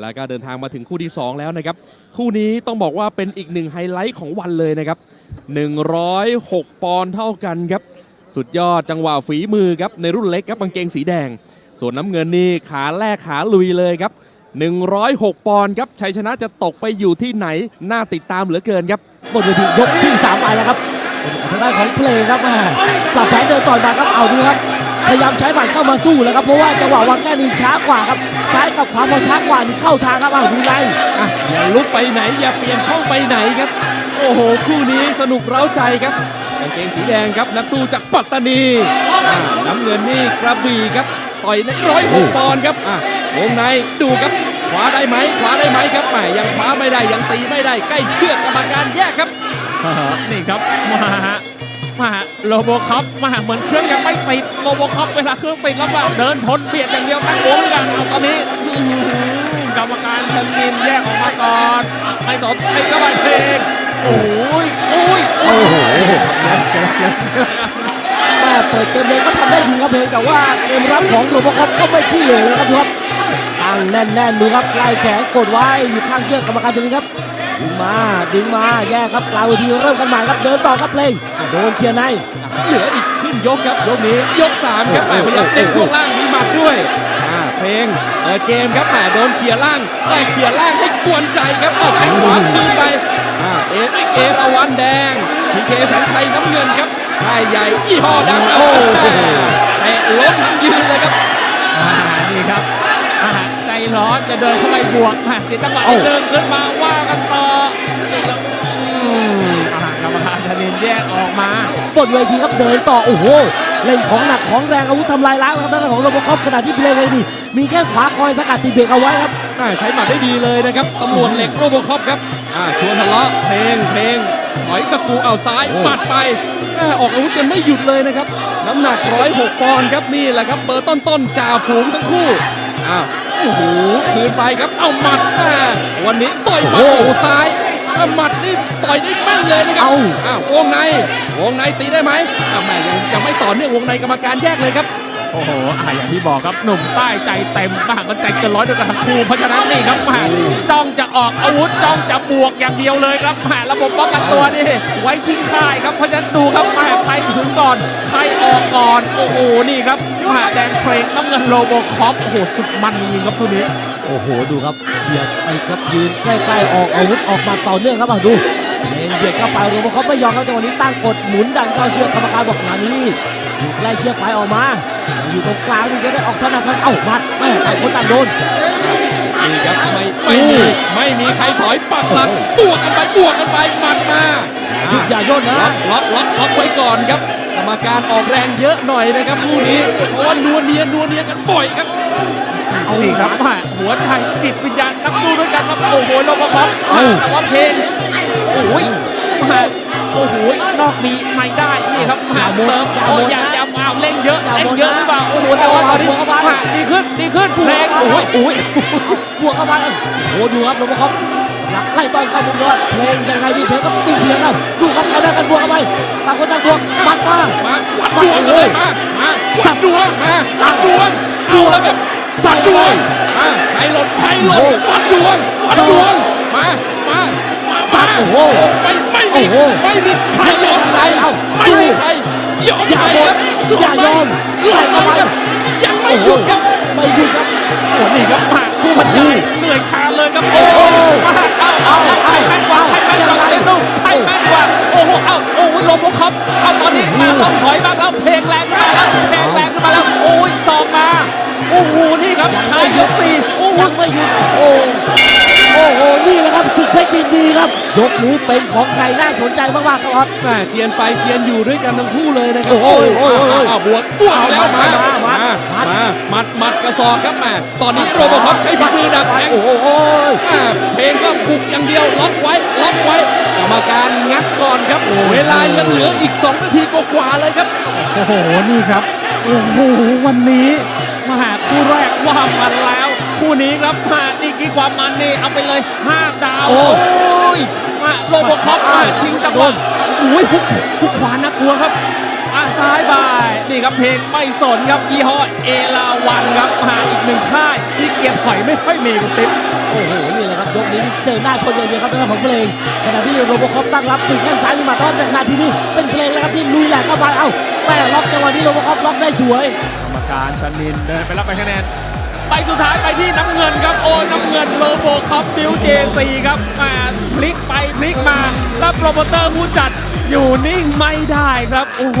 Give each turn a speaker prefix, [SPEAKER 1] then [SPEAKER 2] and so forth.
[SPEAKER 1] แล้วก็เดินทางมาถึงคู่ที่ 2 แล้วนะครับ คู่นี้ต้องบอกว่าเป็นอีกหนึ่งไฮไลท์ของวันเลยนะครับ 106 ปอนด์เท่ากันครับ สุดยอดจังหวะฝีมือครับในรุ่นเล็กครับกางเกงสีแดง ส่วนน้ำเงินนี่ขาแรกขาลุยเลยครับ 106 ปอนด์ครับชัยชนะจะตกไปอยู่ที่ไหนน่าติดตามเหลือเกินครับ
[SPEAKER 2] บนเวทียกที่สามไปแล้วครับทางด้านของเพลงครับม่ปรับแผนเดินต่อยมาครับเอาดูครับ พยายามใช้หมัดเข้ามาสู้แล้วครับ เพราะว่าจังหวะวางแค่นี้ช้ากว่าครับ ซ้ายกับขวาพอช้ากว่านี่เข้าทางครับเอาดูใน
[SPEAKER 1] อะอย่าลุกไปไหนอย่าเปลี่ยนช่องไปไหนครับ โอ้โหคู่นี้สนุกเร้าใจครับกางเกงสีแดงครับนักสู้จากปัตตานีอ่าน้ำเงินนี่กระบี่ครับต่อยในร้อยหกปอนด์ครับอะวงในดูครับขวาได้ไหมขวาได้ไหมครับแหมยังขวาไม่ได้ยังตีไม่ได้ใกล้เชือกกรรมการแยกครับ
[SPEAKER 3] นี่ครับมาฮะมาโลโบคอปมาเหมือนเครื่องยังไม่ติด โลโบคอปเวลาเครื่องติดแล้วแบบเดินชนเบียดอย่างเดียวตั้งวงกันเอาตอนนี้กรรมการชนินแยกออกมาก่อนไม่สนติดเข้าไปเพลงโอ้ยโอ้ย
[SPEAKER 2] โอ้โหแม่เปิดเกมเลยก็ทำได้ดีครับเพลงแต่ว่าเกมรับของโรบคอปก็ไม่ขี้เหร่เลยครับดูครับตั้งแน่นๆดูครับไล่แขนกดไว้อยู่ข้างเชือกกรรมการชนิดครับดึงมาดึงมาแยกครับกลางเวทีเริ่มกันใหม่ครับเดินต่อครับเพลงโดนเคลียร์ใน
[SPEAKER 1] เหลืออีก นยกครับยกนี้ยก3ครับแหมพยายามเล่นช่วงล่างมีหมัดด้วยอ่าเพลงเปิดเกมครับแหมโดนเขี่ยล่างแหมเขี่ยล่างให้กวนใจครับเอาแข้งขวาคืนไปอ่าเอเอราวันแดงพีเคแสนชัยน้ำเงินครับค่ายใหญ่ยี่ห้อดัง
[SPEAKER 2] โอ้โห
[SPEAKER 1] แต่ล้มทั้งยืนเลยครับ
[SPEAKER 3] อ่านี่ครับอ่าใจร้อนจะเดินเข้าไปบวกอะเสียจังหวะจะเดินขึ้นมาว่ากันต่อนี่ครับอืมอ่า กรรมการชนินแยกออกมา
[SPEAKER 2] บนเวทีครับเดินต่อโอ้โหเล่นของหนักของแรงอาวุธทำลายล้างครับทางด้านของโรบอคอปขณะที่เพลงเลยนี่มีแค่ขวาคอยสกัดตีเบรกเอาไว้ครับ
[SPEAKER 1] อ่าใช้หมัดได้ดีเลยนะครับตำรวจเหล็กโรโบคอปครับอ่าชวนทะเลาะเพลงเพลงถอยสกรูเอาซ้าย
[SPEAKER 2] โอ้
[SPEAKER 1] หมัดไปแม่ออกอาวุธกันไม่หยุดเลยนะครับน้ำหนัก106ปอนด์ครับนี่แหละครับเบอร์ต้นๆจ่าฝูงทั้งคู่อ้าวโอ้โหคืนไปครับเอาหมัดแม่วันนี้ต่อยหมัดโอ้โหซ้ายอะ หมัดนี่ต่อยได้แม่นเลยนะครับ
[SPEAKER 2] เอา
[SPEAKER 1] อ้าววงในวงในตีได้ไหมอะแม่ยังยังไม่ต่อเนื่องวงในกรรมการแยกเลยครับ
[SPEAKER 3] โอ้โหอ่าอย่างที่บอกครับหนุ่มใต้ใจเต็มมากมันใจเกินร้อยด้วยกันทั้งคู่เพราะฉะนั้นนี่ครับแหมจ้องจะออกอาวุธจ้องจะบวกอย่างเดียวเลยครับแหมระบบป้องกันตัวนี่ไว้ที่ค่ายครับเพราะฉะนั้นดูครับแหมใครถึงก่อนใครออกก่อนโอ้โหนี่ครับแหมแดงเพลงน้ำเงินโลโบคอปโอ้โหสุดมันจริงๆครับคู่นี้
[SPEAKER 2] โอ้โหดูครับเบียดไปครับยืนใกล้ๆออกอาวุธออกมาต่อเนื่องครับอะดู เลงเบียดเข้าไปโรบอคอปไม่ยอมครับจังหวะนี้ตั้งกดหมุนดันเข้าเชือกกรรมการบอกงานนี้อยู่ใกล้เชือกไปออกมา อยู่ตรงกลางนี่จะได้ออกถนัดทางเอ้ามัดแม่ต่างคนต่างโดน
[SPEAKER 1] นี่ครับไม่ไม่มีไม่มีใครถอยปักหลักบวกกันไปบวกกันไปหมัดมา
[SPEAKER 2] หยุดอย่าย่นนะ
[SPEAKER 1] ล็อกล็อกล็อกล็อกไว้ก่อนครับกรรมการออกแรงเยอะหน่อยนะครับคู่นี้เพราะว่านัวเนียนัวเนียกันบ่อยครับ
[SPEAKER 3] เอานี่ครับแหมหัวใจจิตวิญญาณนักสู้ด้วยกันครับโอ้โหโลโบคอป
[SPEAKER 2] เอ้า
[SPEAKER 3] แต่ว่าเพลง โอ้ยแหมโอ้โหนอกมีไม่ได้นี่ครับแหมเติมโอ้ยอย่าอย่ามาเล่นเยอะเล่นเยอะหรือเปล่าโอ้โหแต่ว่าตอนนี้แหมดีขึ้นดีขึ้นเพลงโอ้ยโอ้ย
[SPEAKER 2] บวกเข้าไปโอ้โหดูครับโรบอคอปหลักไล่ต่อยเข้ามุมยอดเพลงยังไงดีเพลงก็ปีเทียงเอาดูครับใครได้กันบวกเข้าไปต่างคนต่างบวกมัดมา
[SPEAKER 1] มาวัดดวงกันเลยมามาวัดดวงมาวัดดวงเอาแล้วครับวัดดวงมาใครหลดใครหลดวัดดวงวัดดวงมามา มามา
[SPEAKER 2] โอ้โห
[SPEAKER 1] ไม่ไม่มี
[SPEAKER 2] โอ้โห
[SPEAKER 1] ไม่มีใครยอมใคร
[SPEAKER 2] เอา
[SPEAKER 1] ไม่มีใครยอม
[SPEAKER 2] อย่า
[SPEAKER 1] ใคร
[SPEAKER 2] หม
[SPEAKER 1] ค
[SPEAKER 2] ด
[SPEAKER 1] รับ
[SPEAKER 2] อย่ายอม
[SPEAKER 1] หลบ
[SPEAKER 2] ใส่เข้าไป
[SPEAKER 1] ครับยังไม่หยุดครับ
[SPEAKER 2] ไม่หยุดครับ
[SPEAKER 3] โอ้นี่ครับมาผู้บรรยายเหนื่อยคาเลยครับโอ้
[SPEAKER 2] โอ้
[SPEAKER 3] มาเอาเอาเอาใครแม่นกว่าใครแม่นกว่าเต้นดูใครแม่นกว่าโอ้โหเอาโอ้ยโลโบคอปเอาตอนนี้มาต้องถอยบ้างแล้วเพลงแรงขึ้นมาแล้วเพลงแรงขึ้นมาแล้วโอ้ยซองมาโอ้โหนี่ครับท้ายยกสี่โอ้โห
[SPEAKER 2] ยังไม่หยุดโอ้ โอ้โห นี่แหละครับศึกเพชรยินดีครับ ยกนี้เป็นของใครน่าสนใจมากๆครับ
[SPEAKER 1] แม่เทียนไปเทียนอยู่ด้วยกันทั้งคู่เลยนะครั
[SPEAKER 2] โอ้ยโอ้ยโอ้ย
[SPEAKER 1] อ้าวบวกบวกแล้วมา
[SPEAKER 2] เอามา
[SPEAKER 1] มา
[SPEAKER 2] มา
[SPEAKER 1] มามัดมัดกระสอบครับแม่ตอนนี้โรบอคอปใช้ฝีมือดักแทง
[SPEAKER 2] โอ้โห
[SPEAKER 1] อ่าเพลงก็บุกอย่างเดียวล็อกไว้ล็อกไว้กรรมการงัดก่อนครับเวลายังเหลืออีก 2 นาทีกว่าๆเลยครับ
[SPEAKER 3] โอ้โห นี่ครับโอ้โหวันนี้มาหาคู่แรกว่ามันแล้ว คู่นี้ครับมาดีก รีความมันนี่เอาไปเลย5ดาว
[SPEAKER 2] โอ้
[SPEAKER 3] โอ้ยมาโลโบคอปมาชิงจังหวะอุ้ยฮุกฮุกขวาน่ากลัวครับอะซ้ายบาย นี่ครับเพลงไม่สนครับยี่ห้อเอลาวันครับมาอีกหนึ่งค่ายที่เกียร์ถอยไม่ค่อยมีคุณติ๊บ
[SPEAKER 1] อ
[SPEAKER 2] เดินหน้าชนอย่างเดียวครับทางด้านของเพลงขณะที่โรโบคอปตั้งรับปีกข้างซ้ายมีหมาต้อนจากนาทีนี้เป็นเพลงแล้วครับที่ลุยแหลกเข้าไปเอ้าแม่ล็อกจังหวะนี้โรโบคอปล็อกได้สวย
[SPEAKER 3] กรรมการชนินเดินไปรับไปคะแนน ไปสุดท้ายไปที่น้ำเงินครับ โอ้น้ำเงินโลโบคอปบิวเจซีครับมาพลิกไปพลิกมา แล้วโปรโมเตอร์ผู้จัดอยู่นิ่งไม่ได้ครับ โอ้โห